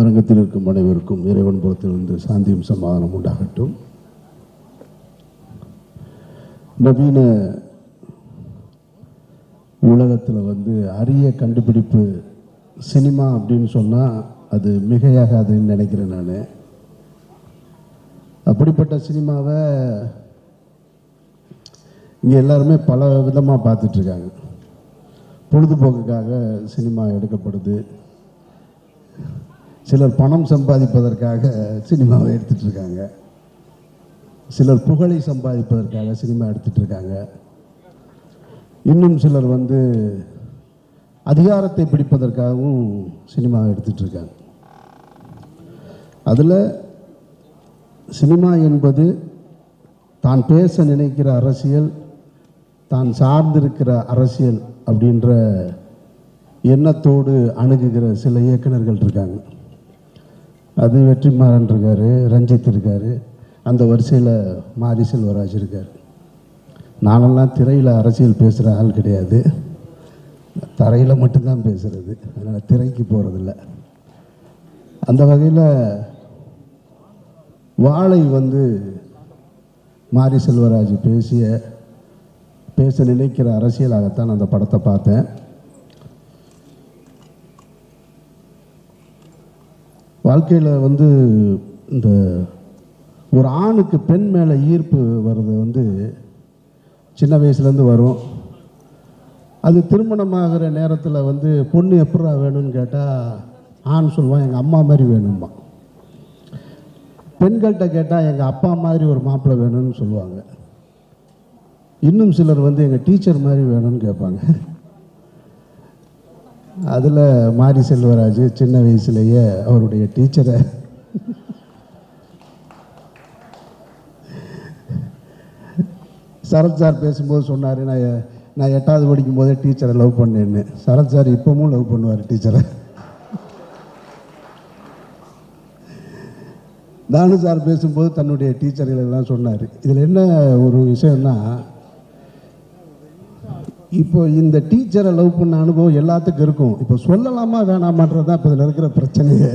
அரங்கத்தில் இருக்கும் அனைவருக்கும் இறைவன் புறத்திலிருந்து சாந்தியும் சமாதானம் உண்டாகட்டும். நவீன உலகத்தில் வந்து அரிய கண்டுபிடிப்பு சினிமா அப்படின்னு சொன்னால் அது மிகையாகாதுன்னு நினைக்கிறேன் நான். அப்படிப்பட்ட சினிமாவை இங்கே எல்லாருமே பல விதமாக பார்த்துட்ருக்காங்க பொழுதுபோக்குக்காக சினிமா எடுக்கப்படுது. சிலர் பணம் சம்பாதிப்பதற்காக சினிமாவை எடுத்துட்டு இருக்காங்க சிலர் புகழை சம்பாதிப்பதற்காக சினிமா எடுத்துட்டு இருக்காங்க இன்னும் சிலர் வந்து அதிகாரத்தை பிடிப்பதற்காகவும் சினிமாவை எடுத்துட்டு இருக்காங்க அதில் சினிமா என்பது தான் பேச நினைக்கிற அரசியல் தான் சார்ந்திருக்கிற அரசியல் அப்படின்ற எண்ணத்தோடு அணுகுகிற சில இயக்குனர்கள் இருக்காங்க. அது வெற்றிமாறன் இருக்கார் ரஞ்சித் இருக்கார். அந்த வரிசையில் மாரி செல்வராஜ் இருக்கார். நானெல்லாம் திரையில் அரசியல் பேசுகிற ஆள் கிடையாது. தரையில் மட்டும்தான் பேசுகிறது அதனால் திரைக்கு போகிறதில்ல அந்த வகையில் வாழை வந்து மாரி செல்வராஜ் பேசிய பேச நினைக்கிற அரசியலாகத்தான் அந்த படத்தை பார்த்தேன். வாழ்க்கையில் வந்து இந்த ஒரு ஆணுக்கு பெண் மேலே ஈர்ப்பு வர்றது வந்து சின்ன வயசுலேருந்து வரும். அது திருமணமாகிற நேரத்தில் வந்து பொண்ணு எப்படா வேணும்னு கேட்டால் ஆண் சொல்லுவான் எங்கள் அம்மா மாதிரி வேணும்மா. பெண்கள்கிட்ட கேட்டால் எங்கள் அப்பா மாதிரி ஒரு மாப்பிள்ளை வேணும்னு சொல்லுவாங்க. இன்னும் சிலர் வந்து எங்கள் டீச்சர் மாதிரி வேணும்னு கேட்பாங்க. அதில் மாரி செல்வராஜ் சின்ன வயசுலேயே அவருடைய டீச்சரை. சரத் சார் பேசும்போது சொன்னார் நான் நான் எட்டாவது படிக்கும் போதே டீச்சரை லவ் பண்ணேன்னு. சரத் சார் இப்போவும் லவ் பண்ணுவார் டீச்சரை. தானு சார் பேசும்போது தன்னுடைய டீச்சர்கள் எல்லாம் சொன்னார். இதில் என்ன ஒரு விஷயம்னா இப்போ இந்த டீச்சரை லவ் பண்ண அனுபவம் எல்லாத்துக்கும் இருக்கும். இப்போ சொல்லலாமா வேணாமான்றது தான் இப்போ இதில் இருக்கிற பிரச்சனையே.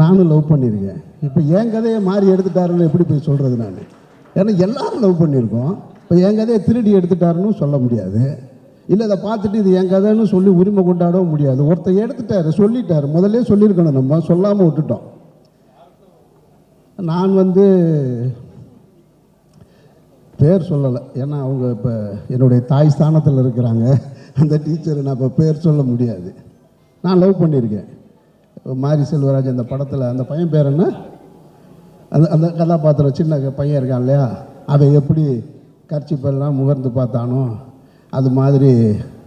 நானும் லவ் பண்ணியிருக்கேன். இப்போ என் கதையை மாறி எடுத்துட்டாருன்னு எப்படி போய் சொல்கிறது நான்? ஏன்னா எல்லாரும் லவ் பண்ணியிருக்கோம். இப்போ என் கதையை திருடி எடுத்துட்டாருன்னு சொல்ல முடியாது. இல்லை அதை பார்த்துட்டு இது என் கதைன்னு சொல்லி உரிமை கொண்டாடவும் முடியாது. ஒருத்தர் எடுத்துட்டாரு சொல்லிட்டாரு. முதல்ல சொல்லியிருக்கணும் நம்ம. சொல்லாமல் விட்டுட்டோம். நான் வந்து பேர் சொல்லலை. ஏன்னா அவங்க இப்போ என்னுடைய தாய் ஸ்தானத்தில் இருக்கிறாங்க. அந்த டீச்சரை நான் இப்போ பேர் சொல்ல முடியாது. நான் லவ் பண்ணியிருக்கேன். மாரி செல்வராஜ் அந்த படத்தில் அந்த பையன் பேர் என்ன? அந்த அந்த கதாபாத்திரம் சின்ன பையன் இருக்கான் இல்லையா? அதை எப்படி கர்ச்சிப்பெல்லாம் முகர்ந்து பார்த்தானோ அது மாதிரி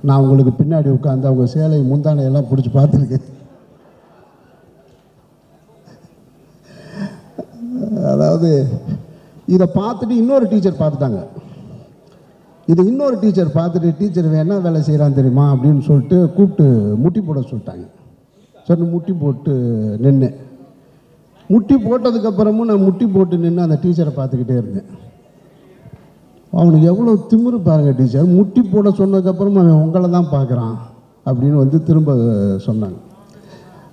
நான் உங்களுக்கு பின்னாடி உட்காந்து அவங்க சேலை முந்தானையெல்லாம் பிடிச்சி பார்த்துருக்கேன். அதாவது இதை பார்த்துட்டு இன்னொரு டீச்சர் பார்த்துட்டாங்க. இதை இன்னொரு டீச்சர் பார்த்துட்டு டீச்சர் என்ன வேலை செய்கிறான் தெரியுமா? அப்படின்னு சொல்லிட்டு கூப்பிட்டு முட்டி போட சொல்லிட்டாங்க. சரி முட்டி போட்டு நின்று முட்டி போட்டதுக்கப்புறமும் நான் முட்டி போட்டு நின்று அந்த டீச்சரை பார்த்துக்கிட்டே இருந்தேன். அவனுக்கு எவ்வளோ திமிரு பாருங்க டீச்சர் முட்டி போட சொன்னதுக்கப்புறம் அவன் உங்களை தான் பார்க்குறான் அப்படின்னு வந்து திரும்ப சொன்னாங்க.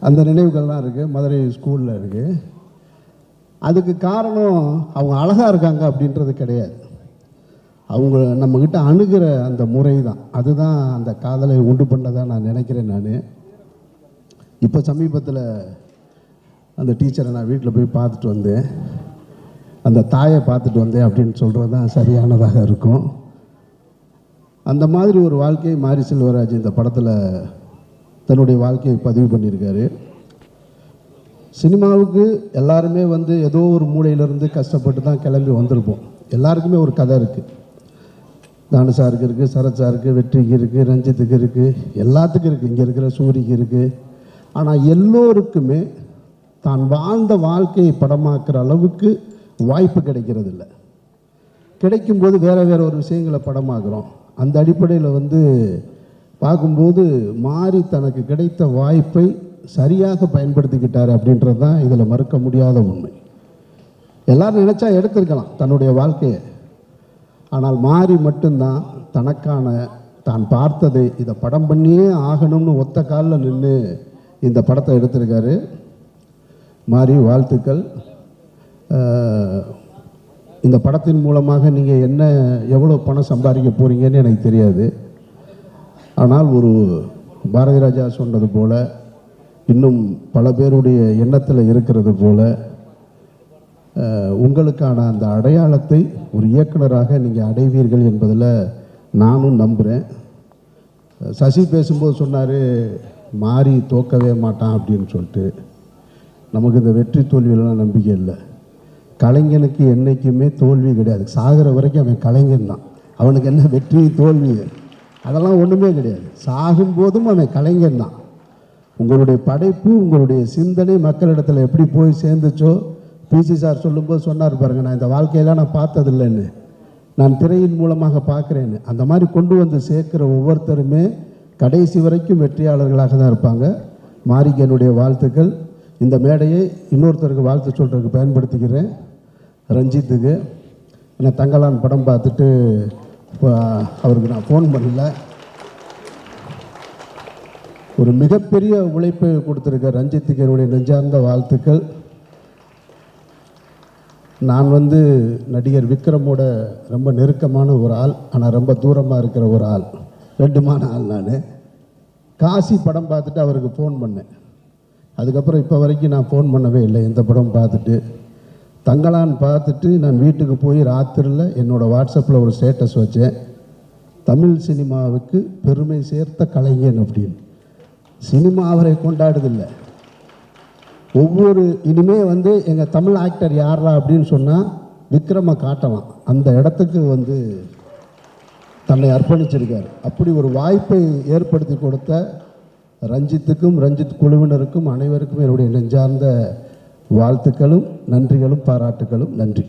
அந்த நினைவுகள்லாம் இருக்குது மதுரை ஸ்கூலில் இருக்குது அதுக்கு காரணம் அவங்க அழகாக இருக்காங்க அப்படின்றது கிடையாது. அவங்க நம்மக்கிட்ட அணுகிற அந்த முறை தான் அதுதான் அந்த காதலை உண்டு பண்ணதாக நான் நினைக்கிறேன் நான். இப்போ சமீபத்தில் அந்த டீச்சரை நான் வீட்டில் போய் பார்த்துட்டு வந்தேன். அந்த தாயை பார்த்துட்டு வந்தேன் அப்படின்னு சொல்கிறது தான் சரியானதாக இருக்கும். அந்த மாதிரி ஒரு வாழ்க்கையை மாரி செல்வராஜ் இந்த படத்தில் தன்னுடைய வாழ்க்கையை பதிவு பண்ணியிருக்காரு. சினிமாவுக்கு எல்லாருமே வந்து ஏதோ ஒரு மூலையிலேருந்து கஷ்டப்பட்டு தான் கிளம்பி வந்திருப்போம். எல்லாருக்குமே ஒரு கதை இருக்குது தானு சாருக்கு இருக்குது சரத் சாருக்கு வெற்றிக்கு இருக்குது ரஞ்சித்துக்கு இருக்குது எல்லாத்துக்கும் இருக்குது இங்கே இருக்கிற சூரிக்கு இருக்குது ஆனால் எல்லோருக்குமே தான் வாழ்ந்த வாழ்க்கையை படமாக்குற அளவுக்கு வாய்ப்பு கிடைக்கிறது இல்லை கிடைக்கும்போது வேறு வேறு ஒரு விஷயங்களை படமாக்குறோம். அந்த அடிப்படையில் வந்து பார்க்கும்போது மாறி தனக்கு கிடைத்த வாய்ப்பை சரியாக பயன்படுத்திக்கிட்டார் அப்படின்றது தான் இதில் மறுக்க முடியாத உண்மை. எல்லாரும் நினச்சா எடுத்திருக்கலாம் தன்னுடைய வாழ்க்கையை. ஆனால் மாறி மட்டும்தான் தனக்கான தான் பார்த்தது இதை படம் பண்ணியே ஆகணும்னு ஒத்த காலில் நின்று இந்த படத்தை எடுத்திருக்காரு. மாறி வாழ்த்துக்கள். இந்த படத்தின் மூலமாக நீங்கள் என்ன எவ்வளோ பணம் சம்பாதிக்க போகிறீங்கன்னு எனக்கு தெரியாது. ஆனால் ஒரு பாரதி ராஜா சொன்னது போல் இன்னும் பல பேருடைய எண்ணத்தில் இருக்கிறது போல உங்களுக்கான அந்த அடையாளத்தை ஒரு இயக்குனராக நீங்கள் அடைவீர்கள் என்பதில் நானும் நம்புகிறேன் சசி பேசும்போது சொன்னார் மாறி தோக்கவே மாட்டான் அப்படின்னு சொல்லிட்டு. நமக்கு இந்த வெற்றி தோல்வியெல்லாம் நம்பிக்கை இல்லை. கலைஞனுக்கு என்றைக்குமே தோல்வி கிடையாது. சாகிற வரைக்கும் அவன் கலைஞன் தான். அவனுக்கு என்ன வெற்றி தோல்வி அதெல்லாம் ஒன்றுமே கிடையாது. சாகும்போதும் அவன் கலைஞன் தான். உங்களுடைய படைப்பு உங்களுடைய சிந்தனை மக்களிடத்தில் எப்படி போய் சேர்ந்துச்சோ? பிசி சார் சொல்லும்போது சொன்னார் பாருங்க நான் இந்த வாழ்க்கையெல்லாம் நான் பார்த்ததில்லைன்னு. நான் திரையின் மூலமாக பார்க்குறேன்னு. அந்த மாதிரி கொண்டு வந்து சேர்க்குற ஒவ்வொருத்தருமே கடைசி வரைக்கும் வெற்றியாளர்களாக தான் இருப்பாங்க. மாரிக்கு என்னுடைய வாழ்த்துக்கள். இந்த மேடையை இன்னொருத்தருக்கு வாழ்த்து சொல்கிறதுக்கு பயன்படுத்திக்கிறேன். ரஞ்சித்துக்கு. நான் தங்கலான் படம் பார்த்துட்டு இப்போ அவருக்கு நான் ஃபோன் பண்ணல. ஒரு மிகப்பெரிய உழைப்பை கொடுத்துருக்க ரஞ்சித்துக்கு என்னுடைய நெஞ்சார்ந்த வாழ்த்துக்கள். நான் வந்து நடிகர் விக்ரமோட ரொம்ப நெருக்கமான ஒரு ஆள் ஆனால் ரொம்ப தூரமாக இருக்கிற ஒரு ஆள். ரெண்டுமான ஆள் நான். காசி படம் பார்த்துட்டு அவருக்கு ஃபோன் பண்ணேன். அதுக்கப்புறம் இப்போ வரைக்கும் நான் ஃபோன் பண்ணவே இல்லை எந்த படம் பார்த்துட்டு. தங்கலான் பார்த்துட்டு நான் வீட்டுக்கு போய் ராத்திரியில் என்னோடய வாட்ஸ்அப்பில் ஒரு ஸ்டேட்டஸ் வச்சேன். தமிழ் சினிமாவுக்கு பெருமை சேர்த்த கலைஞன் அப்படின்னு. சினிமா அவரை கொண்டாடுதில்லை ஒவ்வொரு இனிமே வந்து எங்கள் தமிழ் ஆக்டர் யாரா அப்படின்னு சொன்னால் விக்ரம காட்டலாம் அந்த இடத்துக்கு வந்து தன்னை அர்ப்பணிச்சிருக்கார். அப்படி ஒரு வாய்ப்பை ஏற்படுத்தி கொடுத்த ரஞ்சித்துக்கும் ரஞ்சித் குழுவினருக்கும் அனைவருக்கும் என்னுடைய நெஞ்சார்ந்த வாழ்த்துக்களும் நன்றிகளும் பாராட்டுகளும் நன்றி.